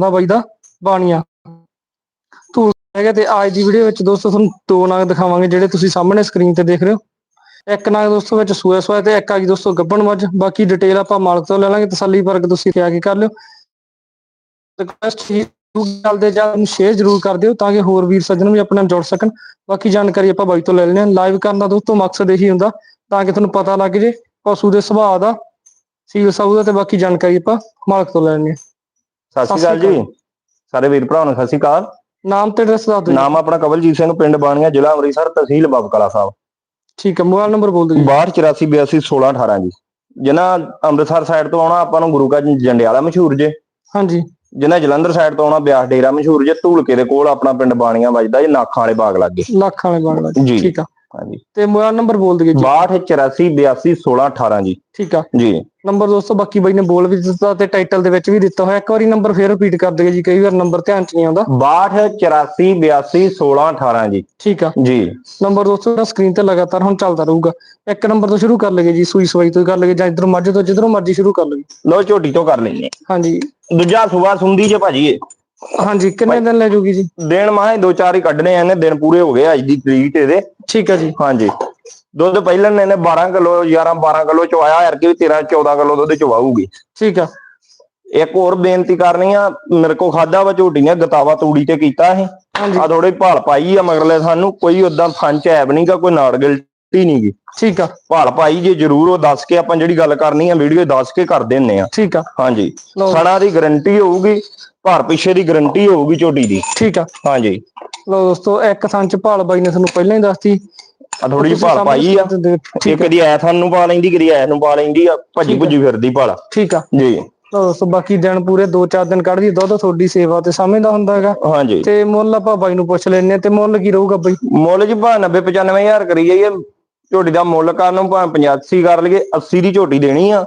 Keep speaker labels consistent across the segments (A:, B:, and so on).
A: ਦਾ ਬਾਈ ਦਾ ਬਾਣੀਆਂ। ਧੂਲ ਹੈਗਾ ਤੇ ਅੱਜ ਦੀ ਵੀਡੀਓ ਵਿੱਚ ਦੋਸਤੋ ਤੁਹਾਨੂੰ ਦੋ ਨਾਗ ਦਿਖਾਵਾਂਗੇ ਜਿਹੜੇ ਤੁਸੀਂ ਸਾਹਮਣੇ ਸਕਰੀਨ ਤੇ ਦੇਖ ਰਹੇ ਹੋ। ਇੱਕ ਨਾਗ ਦੋਸਤੋ ਵਿੱਚ ਸੂਆ ਸੂਆ ਤੇ ਇੱਕ ਆ ਗਈ ਦੋਸਤੋ ਗੱਬਣ ਮੱਝ। ਬਾਕੀ ਡਿਟੇਲ ਆਪਾਂ ਮਾਲਕ ਤੋਂ ਲੈ ਲਾਂਗੇ, ਤਸੱਲੀ ਵਰਗ ਤੁਸੀਂ ਕਿਹਾ ਕੇ ਕਰ ਲਿਓ। ਰਿਕਵੈਸਟ ਹੀ ਚੱਲਦੇ ਜਾਂ ਸ਼ੇਅਰ ਜ਼ਰੂਰ ਕਰ ਦਿਓ ਤਾਂ ਕਿ ਹੋਰ ਵੀਰ ਸੱਜਣ ਵੀ ਆਪਣੇ ਨਾਲ ਜੁੜ ਸਕਣ। ਬਾਕੀ ਜਾਣਕਾਰੀ ਆਪਾਂ ਬਾਈ ਤੋਂ ਲੈ ਲੈਣੇ ਆ ਲਾਈਵ ਕਰਨ ਦਾ ਦੋਸਤੋ ਮਕਸਦ ਇਹੀ ਹੁੰਦਾ ਤਾਂ ਕਿ ਤੁਹਾਨੂੰ ਪਤਾ ਲੱਗ ਜੇ ਪਸ਼ੂ ਦੇ ਸੁਭਾਅ ਦਾ ਸੀਲ ਸਾਊ ਦਾ ਤੇ ਬਾਕੀ ਜਾਣਕਾਰੀ ਆਪਾਂ ਮਾਲਕ ਤੋਂ ਲੈ ਲੈਣੇ ਆ
B: ਸਤਿ ਸ਼੍ਰੀ ਅਕਾਲ ਜੀ। ਸਾਰੇ ਵੀਰ ਭਰਾਵਾਂ ਨੂੰ ਸਤਿ ਸ਼੍ਰੀ ਅਕਾਲ।
A: ਨਾਮ ਤੇ ਐਡਰੈਸ ਦੱਸ ਦਿਓ।
B: ਨਾਮ ਆਪਣਾ ਕਵਲਜੀਤ ਸਿੰਘ ਪਿੰਡ ਬਾਣੀਆਂ ਜ਼ਿਲ੍ਹਾ ਅੰਮ੍ਰਿਤਸਰ ਤਹਿਸੀਲ ਬਾਬਕਲਾ ਸਾਹਿਬ।
A: ਠੀਕ ਹੈ ਮੋਬਾਈਲ ਨੰਬਰ ਬੋਲ ਦਿਓ ਜੀ।
B: 6284821618 ਜੀ। ਜਿਨ੍ਹਾਂ ਅੰਮ੍ਰਿਤਸਰ ਸਾਈਡ ਤੋਂ ਆਉਣਾ ਆਪਾਂ ਨੂੰ ਗੁਰੂ ਕਾ ਜੰਡਿਆਲਾ ਮਸ਼ਹੂਰ ਜੇ।
A: ਹਾਂਜੀ।
B: ਜਿਨ੍ਹਾਂ ਜਲੰਧਰ ਸਾਈਡ ਤੋਂ ਆਉਣਾ ਬਿਆਸ ਡੇਰਾ ਮਸ਼ਹੂਰ ਜੇ। ਧੂਲਕੇ ਦੇ ਕੋਲ ਆਪਣਾ ਪਿੰਡ ਬਾਣੀਆਂ ਵੱਜਦਾ ਜੀ ਨਾਖਾਂ ਵਾਲੇ ਬਾਗ ਲੱਗੇ।
A: ਲੱਖ ਵਾਲੇ ਬਾਗ। ਜੀ। ਠੀਕ ਆ।
B: ਹਾਂਜੀ।
A: ਤੇ ਮੋਬਾਈਲ ਨੰਬਰ ਬੋਲ ਦਿਓ ਜੀ।
B: 6284821618 ਜੀ।
A: ਠੀਕ ਆ।
B: ਜੀ।
A: ਨੰਬਰ ਦੋਸਤੋ ਬਾਕੀ ਬਾਈ ਨੇ ਬੋਲ ਵੀ ਦਿੱਤਾ ਤੇ ਟਾਈਟਲ ਦੇ ਵਿੱਚ ਵੀ ਦਿੱਤਾ ਹੋਇਆ। ਇੱਕ ਵਾਰੀ ਨੰਬਰ ਫੇਰ ਰਿਪੀਟ ਕਰ ਦਿਓ ਜੀ ਕਈ ਵਾਰ ਨੰਬਰ ਧਿਆਨ ਚ ਨਹੀਂ ਆਉਂਦਾ।
B: 6284821618 ਜੀ।
A: ਠੀਕ ਆ।
B: ਜੀ।
A: ਨੰਬਰ ਦੋਸਤੋ ਸਕਰੀਨ ਤੇ ਲਗਾਤਾਰ ਹੁਣ ਚੱਲਦਾ ਰਹੂਗਾ। ਇੱਕ ਨੰਬਰ ਤੋਂ ਸ਼ੁਰੂ ਕਰ ਲਈਏ ਜੀ ਸੂਈ ਸਵਾਈ ਤੋਂ ਕਰ ਲਈਏ ਜਾਂ ਇਧਰੋਂ ਮੱਝ ਤੋਂ ਜਿੱਧਰੋਂ ਮਰਜ਼ੀ ਸ਼ੁਰੂ ਕਰ ਲਈਏ।
B: ਲੋ ਝੋਟੀ ਤੋਂ ਕਰ ਲੈਨੇ
A: ਹਾਂਜੀ।
B: ਦੂਜਾ ਸੁਬਾ ਸੁੰਦੀ ਜੇ ਭਾਜੀ ਇਹ
A: ਹਾਂਜੀ ਕਿੰਨੇ ਦਿਨ ਲੈ ਜੂਗੀ ਜੀ?
B: ਦਿਨ ਮਾਹੇ ਦੋ ਚਾਰ ਹੀ ਕੱਢਣੇ ਆ ਇਹਨੇ ਦਿਨ ਪੂਰੇ ਹੋ ਗਏ ਅੱਜ ਦੀ ਤਰੀਕ ਇਹਦੇ।
A: ਠੀਕ ਆ ਜੀ।
B: ਹਾਂਜੀ। ਦੁੱਧ ਪਹਿਲਾਂ ਨੇ ਇਹਨੇ 12 ਕਿਲੋ 11 12 ਕਿਲੋ ਚਵਾਇਆ ਯਾਰ ਕਿ 13 14 ਕਿਲੋ ਦੁੱਧ ਚਵਾਊਗੀ।
A: ਠੀਕ ਆ।
B: ਇੱਕ ਹੋਰ ਬੇਨਤੀ ਕਰਨੀ ਆ ਮੇਰੇ ਕੋ ਖਾਦਾ ਵਾ ਝੋਟੀਆਂ ਗਤਾਵਾ ਤੂੜੀ ਤੇ ਕੀਤਾ ਇਹ ਆ ਥੋੜੀ ਭਾਲ ਪਾਈ ਆ ਮਗਰਲੇ ਸਾਨੂੰ ਕੋਈ ਉਦਾਂ ਫੰਚ ਐਬ ਨਹੀਂਗਾ ਕੋਈ ਨਾੜ ਗਿਲਟੀ ਨਹੀਂਗੀ
A: ਠੀਕ ਆ।
B: ਭਾਲ ਪਾਈ ਜੇ ਜ਼ਰੂਰ ਉਹ ਦੱਸ ਕੇ ਆਪਾਂ ਜਿਹੜੀ ਗੱਲ ਕਰਨੀ ਆ ਵੀਡੀਓ ਦੱਸ ਕੇ ਕਰ ਦਿੰਨੇ ਆ।
A: ਠੀਕ ਆ।
B: ਹਾਂਜੀ।
A: ਲਓ।
B: ਸਣਾ ਦੀ ਗਾਰੰਟੀ ਹੋਊਗੀ ਭਾਰ ਪਿੱਛੇ ਦੀ ਗਾਰੰਟੀ ਹੋਊਗੀ ਝੋਟੀ ਦੀ।
A: ਠੀਕ ਆ।
B: ਹਾਂਜੀ।
A: ਲੋ ਦੋਸਤੋ ਇੱਕ ਥਾਂ ਚ ਭਾਲ ਬਾਈ ਨੇ ਤੁਹਾਨੂੰ ਪਹਿਲਾਂ ਹੀ ਦੱਸਤੀ।
B: ਆ ਥੋੜੀ ਜਿਹੀ
A: ਤੁਸੀਂ
B: ਭਾਲ
A: ਸਾਹਮਣੇ
B: ਪਾਈ ਆ।
A: screen ਤੇ ਦੇਖ-
B: ਇਹ
A: ਠੀਕ
B: ਕਦੀ ਪਾ ਲੈਂਦੀ ਕਦੀ ਐ ਨੂੰ ਪਾ ਲੈਂਦੀ ਆ। ਭੱਜੀ। ਭੁੱਜੀ ਫਿਰਦੀ ਭਾਲ।
A: ਠੀਕ ਆ।
B: ਜੀ।
A: ਲਓ ਦੋਸਤੋ ਬਾਕੀ ਦਿਨ ਪੂਰੇ 2-4 ਦਿਨ ਕੱਢਦੀ ਦੁੱਧ ਤੁਹਾਡੀ ਸੇਵਾ ਤੇ ਸਮਝਦਾ ਹੁੰਦਾ ਹੈਗਾ।
B: ਹਾਂਜੀ।
A: ਤੇ ਮੁੱਲ ਆਪਾਂ ਬਾਈ ਨੂੰ ਪੁੱਛ ਲੈਣੇ ਤੇ ਮੁੱਲ ਕੀ ਰਹੂਗਾ ਬਾਈ?
B: ਮੁੱਲ ਜੀ ਭਾਵੇਂ 90 95000 ਕਰੀ ਜਾਈਏ। ਝੋਟੀ ਦਾ ਮੁੱਲ ਕਰਨ ਨੂੰ ਭਾਵੇਂ 85 ਕਰ ਲਈਏ 80 ਦੀ ਝੋਟੀ ਦੇਣੀ ਆ।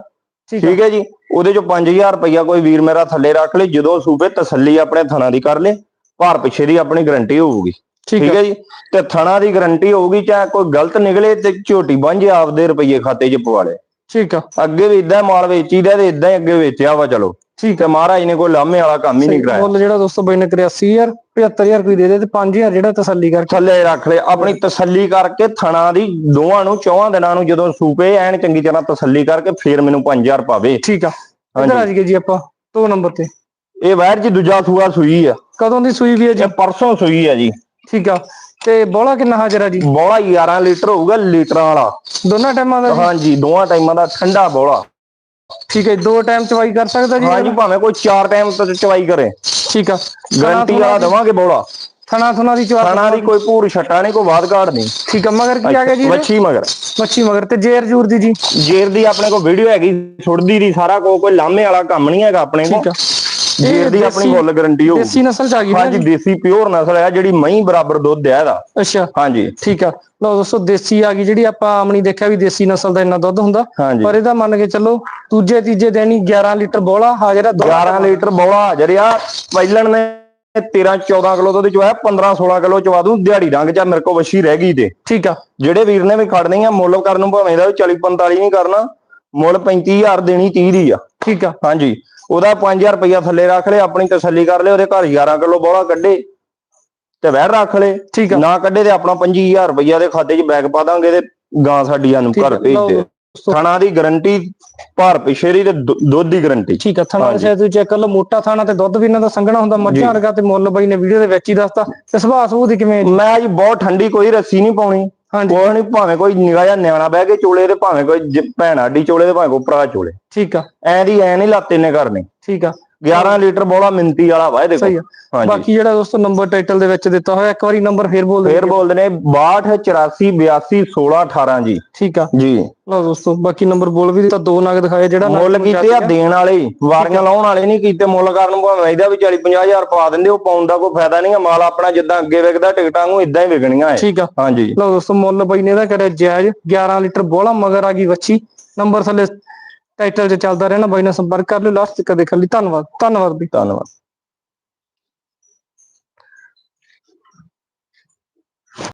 A: ਠੀਕ
B: ਹੈ ਜੀ? ਉਹਦੇ ਚੋਂ 5000 ਰੁਪਇਆ ਕੋਈ ਵੀਰ ਮੇਰਾ ਥੱਲੇ ਰੱਖ ਲੇ ਜਦੋਂ ਸੂਬੇ ਤਸੱਲੀ ਆਪਣੇ ਥਣਾ ਦੀ ਕਰ ਲੇ ਭਾਰ ਪਿੱਛੇ ਦੀ ਆਪਣੀ ਗਾਰੰਟੀ ਹੋਊਗੀ।
A: ਠੀਕ
B: ਹੈ ਜੀ? ਤੇ ਥਣਾ ਦੀ ਗਾਰੰਟੀ ਹੋਊਗੀ ਚਾਹੇ ਕੋਈ ਗਲਤ ਨਿਕਲੇ ਤੇ ਝੋਟੀ ਵਾਂਝੇ ਆਪਦੇ ਰੁਪਏ ਖਾਤੇ 'ਚ ਪਵਾ ਲੇ।
A: ਠੀਕ ਆ।
B: ਅੱਗੇ ਵੀ ਇਦਾਂ ਮਾਲ ਵੇਚੀਦਾ ਤੇ ਇਦਾਂ ਹੀ ਅੱਗੇ ਵੇਚਿਆ ਵਾ ਚਲੋ।
A: ਠੀਕ ਆ
B: ਮਹਾਰਾਜ ਨੇ ਕੋਈ ਲਾਮੇ ਵਾਲਾ ਕੰਮ ਹੀ ਨਹੀਂ ਕਰਾਇਆ।
A: ਮੁੱਲ ਜਿਹੜਾ ਦੋਸਤੋ ਬਾਈ ਨੇ ਕਰਿਆ 80000 75000 ਕੋਈ ਦੇ ਦੇ ਤੇ 5000 ਜਿਹੜਾ ਤਸੱਲੀ ਕਰਕੇ।
B: ਥੱਲੇ ਰੱਖ ਲੈ ਆਪਣੀ ਤਸੱਲੀ ਕਰਕੇ ਥਣਾ ਦੀ ਦੋਵਾਂ ਨੂੰ ਚੌਹਾਂ ਦਿਨਾਂ ਨੂੰ ਜਦੋਂ ਸੂਪੇ ਐਨ ਚੰਗੀ ਤਰ੍ਹਾਂ ਤਸੱਲੀ ਕਰਕੇ ਫੇਰ ਮੈਨੂੰ 5000 ਪਾਵੇ।
A: ਠੀਕ ਆ। ਇਧਰ ਆ ਜਾਈਏ ਜੀ ਆਪਾਂ ਦੋ ਨੰਬਰ ਤੇ।
B: ਇਹ ਵੈਰ ਜੀ ਦੂਜਾ ਸੂਆ ਸੂਈ ਆ।
A: ਕਦੋਂ ਦੀ ਸੂਈ ਵੀ ਹੈ ਜੀ?
B: ਪਰਸੋਂ ਸੂਈ ਆ ਜੀ।
A: ਠੀਕ ਆ। ਤੇ ਬੋਲਾ ਕਿੰਨਾ ਹਾਜ਼ਰ ਆ ਜੀ?
B: ਬੋਲਾ 11 ਲੀਟਰ ਹੋਊਗਾ ਲੀਟਰਾਂ ਵਾਲਾ।
A: ਦੋਨਾਂ ਟਾਈਮਾਂ ਦਾ ਜੀ?
B: ਹਾਂਜੀ ਦੋਵਾਂ ਟਾਈਮਾਂ ਦਾ ਠੰਡਾ ਬੋਲਾ
A: ਠੀਕ ਹੈ ਦੋ ਟਾਈਮ ਚਵਾਈ ਕਰ ਸਕਦਾ ਜੀ
B: ਹਾਂਜੀ ਭਾਵੇਂ ਕੋਈ ਚਾਰ ਟਾਈਮ ਤੱਕ ਚਵਾਈ ਕਰੇ।
A: ਠੀਕ ਆ।
B: ਗਾਰੰਟੀ ਆ ਦਵਾਂਗੇ ਬੋਲਾ।
A: ਥਣਾ ਥਣਾ ਦੀ ਚਵਾ
B: ਖਾਣਾ ਦੀ ਕੋਈ ਭੂਰ ਛੱਟਾ ਨਹੀਂ ਕੋਈ ਬਾਦ ਘਾੜ ਨਹੀਂ।
A: ਠੀਕ ਆ ਮਗਰ ਕੀ ਆ ਗਿਆ ਜੀ?
B: ਵੱਛੀ ਮਗਰ।
A: ਮੱਛੀ ਮਗਰ ਤੇ ਜੇਰ ਜੂਰ ਦੀ ਜੀ।
B: ਜੇਰ ਦੀ ਆਪਣੇ ਕੋਲ ਵੀਡੀਓ ਹੈਗੀ ਛੁੱਟਦੀ ਦੀ ਸਾਰਾ ਕੋ ਕੋਈ ਲਾਮੇ ਵਾਲਾ ਕੰਮ ਨਹੀਂ ਹੈਗਾ ਆਪਣੇ
A: ਠੀਕ
B: ਕੋਲ
A: ਆ।
B: ਜੇਰ ਦੀ ਆਪਣੀ ਫੁੱਲ ਗਾਰੰਟੀ ਹੋਊਗੀ
A: ਦੇਸੀ ਨਸਲ ਚ ਆ ਗਈ
B: ਹਾਂਜੀ? ਦੇਸੀ ਪਿਓਰ ਨਸਲ ਹੈ ਜਿਹੜੀ ਮਹੀਂ ਬਰਾਬਰ ਦੁੱਧ ਹੈ ਇਹਦਾ।
A: ਅੱਛਾ।
B: ਹਾਂਜੀ।
A: ਠੀਕ ਆ। ਲਓ ਦੋਸਤੋ ਦੇਸੀ ਆ ਗਈ ਜਿਹੜੀ ਆਪਾਂ ਆਮਣੀ ਦੇਖਿਆ ਵੀ ਦੇਸੀ ਨਸਲ ਦਾ ਇੰਨਾ ਦੁੱਧ ਹੁੰਦਾ। ਪਰ ਇਹਦਾ ਮੰਨ ਕੇ ਚੱਲੋ ਦੂਜੇ ਤੀਜੇ ਦਿਨ ਹੀ 11 ਲੀਟਰ ਬੋਲਾ ਹਾਜ਼ਰ ਆ ਦੋ।
B: 11 ਲੀਟਰ ਬੋਲਾ ਹਾਜ਼ਰ ਆ। ਪਹਿਲਣ ਨੇ 13 14 ਕਿਲੋ ਦੁੱਧ ਚੋਇਆ 15 16 ਕਿਲੋ ਚਵਾ ਦੂੰ ਦਿਹਾੜੀ ਰੰਗ ਚ ਮੇਰੇ ਕੋਲ ਵਸ਼ੀ ਰਹਿ ਗਈ ਤੇ।
A: ਠੀਕ ਆ।
B: ਜਿਹੜੇ ਵੀਰ ਨੇ ਵੀ ਖੜਨੀ ਆ ਮੁੱਲ ਕਰਨ ਨੂੰ ਭਾਵੇਂ ਦਾ 40 45 ਨਹੀਂ ਕਰਨਾ ਮੁੱਲ 35000 ਦੇਣੀ 30 ਦੀ ਆ।
A: ਠੀਕ ਆ।
B: ਹਾਂਜੀ। ਉਹਦਾ 5000 ਰੁਪਇਆ ਥੱਲੇ ਰੱਖ ਲੈ ਆਪਣੀ ਤਸੱਲੀ ਕਰ ਲੈ ਉਹਦੇ ਘਰ 11 ਕਿਲੋ ਬੋਲਾ ਕੱਢੇ ਤੇ ਵਹਿਰ ਰੱਖ ਲੈ
A: ਠੀਕ ਆ।
B: ਨਾ ਕੱਢੇ ਤੇ ਆਪਣਾ 25000 ਰੁਪਇਆ ਦੇ ਖਾਤੇ 'ਚ ਬੈਗ ਪਾ ਦਾਂਗੇ ਤੇ ਗਾਂ ਸਾਡੀ ਨੂੰ ਘਰ ਭੇਜ ਦੇ ਥਣਾ ਦੀ ਗਾਰੰਟੀ ਭਾਰ ਪਿਛੇ ਦੀ ਤੇ ਦੁੱਧ ਦੀ ਗਾਰੰਟੀ।
A: ਠੀਕ ਆ ਥਣਾ। ਸ਼ਾਇਦ ਤੁਸੀਂ ਚੈੱਕ ਕਰ ਲਓ ਮੋਟਾ ਥਾਣਾ ਤੇ ਦੁੱਧ ਵੀ ਇਹਨਾਂ ਦਾ ਸੰਘਣਾ ਹੁੰਦਾ ਮੱਝਾਂ। ਵਰਗਾ ਤੇ ਮੁੱਲ ਬਾਈ ਨੇ ਵੀਡੀਓ ਦੇ ਵਿੱਚ ਹੀ ਦੱਸਤਾ। ਤੇ ਸੁਭਾਅ ਸੁਭੂ ਦੀ ਕਿਵੇਂ ਹੈ?
B: ਮੈਂ ਜੀ ਬਹੁਤ ਠੰਡੀ ਕੋਈ ਰੱਸੀ ਨਹੀਂ ਪਾਉਣੀ।
A: ਹਾਂਜੀ।
B: ਕੋਈ ਨਹੀਂ ਭਾਵੇਂ ਕੋਈ ਨਿਗਾਹ ਜਾਂ ਨਿਆਣਾ ਬਹਿ ਕੇ ਚੋਲੇ ਤੇ ਭਾਵੇਂ ਕੋਈ ਜ- ਭੈਣ ਆਡੀ ਚੋਲੇ ਤੇ ਭਾਵੇਂ ਕੋਈ ਭਰਾ ਚੋਲੇ।
A: ਠੀਕ ਆ।
B: ਐ ਦੀ ਐ ਨਹੀਂ ਲਾਤੇ ਨੇ ਕਰਨੇ।
A: ਠੀਕ ਆ।
B: 11 ਲੀਟਰ ਬੋਲਾ ਮਿੰਤੀ ਵਾਲਾ ਵਾ ਇਹ
A: ਸਹੀ
B: ਦੇਖੋ
A: ਆ।
B: ਹਾਂਜੀ।
A: ਬਾਕੀ ਜਿਹੜਾ ਦੋਸਤੋ ਨੰਬਰ ਟਾਈਟਲ ਦੇ ਵਿੱਚ ਦਿੱਤਾ ਹੋਇਆ ਇੱਕ ਵਾਰੀ ਨੰਬਰ ਫੇਰ ਬੋਲ
B: ਫੇਰ
A: ਦਿਓ
B: ਬੋਲਦੇ ਨੇ 62 84 82 16 18 ਜੀ।
A: ਠੀਕ ਆ।
B: ਜੀ।
A: ਲਓ ਦੋਸਤੋ ਬਾਕੀ ਨੰਬਰ ਬੋਲ ਵੀ ਦਿੱਤਾ ਦੋ ਨਗ ਦਿਖਾਏ ਜਿਹੜਾ
B: ਮੁੱਲ ਕੀਤੇ ਆ। ਦੇਣ ਵਾਲੇ ਵਾਰੀਆਂ ਲਾਉਣ ਵਾਲੇ ਨਹੀਂ ਕੀਤੇ ਮੁੱਲ ਕਰਨ ਭਾਵੇਂ ਇਹਦਾ ਵੀ 40 50000 ਪਾ ਦਿੰਦੇ ਉਹ ਪਾਉਣ ਦਾ ਕੋਈ ਫਾਇਦਾ ਨਹੀਂ ਆ ਮਾਲ ਆਪਣਾ ਜਿੱਦਾਂ ਅੱਗੇ ਵਿਕਦਾ ਟਿਕਟਾਂ ਨੂੰ ਇਦਾਂ ਹੀ ਵਿਕਣੀਆਂ ਐ।
A: ਠੀਕ ਆ।
B: ਹਾਂਜੀ।
A: ਲਓ ਦੋਸਤੋ ਮੁੱਲ ਬਾਈ ਨੇ ਇਹਦਾ ਕਰਿਆ ਜਾਇਜ਼ 11 ਲੀਟਰ ਬੋਲਾ ਮਗਰ ਆ ਗਈ ਵੱਛੀ। ਨੰਬਰ ਥੱਲੇ ਟਾਈਟਲ 'ਚ ਚੱਲਦਾ ਰਹਿਣਾ, ਬਾਈ ਨਾਲ ਸੰਪਰਕ ਕਰ ਲਿਓ ਲਾਸਟ ਤੱਕ ਦੇਖਣ ਲਈ ਧੰਨਵਾਦ ਧੰਨਵਾਦ ਬਈ।
B: ਧੰਨਵਾਦ।